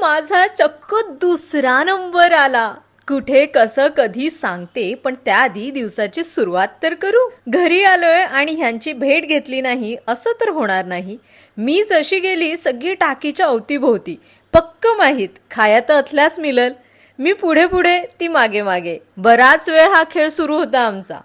माझा चक्क दुसरा नंबर आला. कुठे कसं कधी सांगते पण त्याआधी दिवसाची सुरुवात तर करू. घरी आलोय आणि ह्यांची भेट घेतली नाही असं तर होणार नाही. मी जशी गेली सगळी टाकीच्या अवतीभोवती पक्क माहीत खाया तर असल्यास मिळल मी पुढे पुढे ती मागे मागे. बराच वेळ हा खेळ सुरू होता आमचा.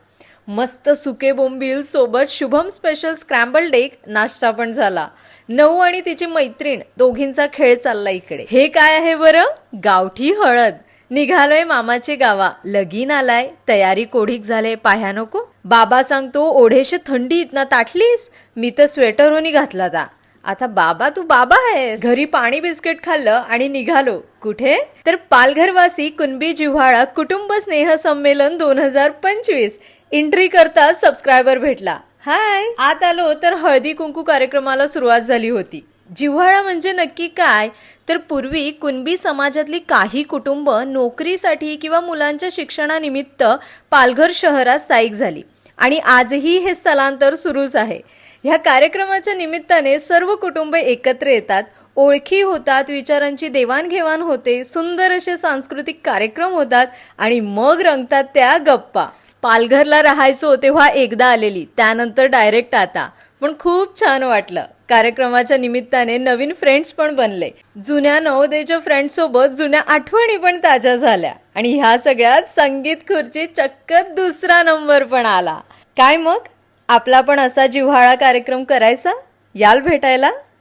मस्त सुके बोंबील सोबत शुभम स्पेशल स्क्रॅम्बल डेक नाश्ता पण झाला. नऊ आणि तिची मैत्रीण दोघींचा खेळ चालला इकडे. हे काय आहे बरं? गावठी हळद. निघालोय मामाचे गावा. लगीन आलाय. तयारी कोढीक झाले. पाह्या नको. बाबा सांगतो ओढेशे थंडी इतना ताटलीस? मी तर स्वेटर होनी घातला ता. आता बाबा तू बाबा आहेस. घरी पाणी बिस्किट खाल्लं आणि निघालो. कुठे? तर पालघरवासी कुणबी जिव्हाळा कुटुंब स्नेह संमेलन दोन हजार पंचवीस. एंट्री करता सबस्क्रायबर भेटला. हाय आत आलो तर हळदी कुंकू कार्यक्रमाला सुरुवात झाली होती. जिव्हाळा म्हणजे नक्की काय? तर पूर्वी कुणबी समाजातली काही कुटुंब नोकरीसाठी किंवा मुलांच्या शिक्षणानिमित्त पालघर शहरात स्थायिक झाली. आणि आजही हे स्थलांतर सुरूच आहे. ह्या कार्यक्रमाच्या निमित्ताने सर्व कुटुंब एकत्र येतात ओळखी होतात विचारांची देवाणघेवाण होते सुंदर असे सांस्कृतिक कार्यक्रम होतात आणि मग रंगतात त्या गप्पा. पालघरला राहायचो तेव्हा एकदा आलेली त्यानंतर डायरेक्ट आता. पण खूप छान वाटलं. कार्यक्रमाच्या निमित्ताने नवीन फ्रेंड्स पण बनले. जुन्या नवोदयच्या फ्रेंड्स सोबत जुन्या आठवणी पण ताज्या झाल्या. आणि ह्या सगळ्यात संगीत खुर्ची चक्क दुसरा नंबर पण आला. काय मग? आपला पण असा जिव्हाळा कार्यक्रम करायचा? याल भेटायला?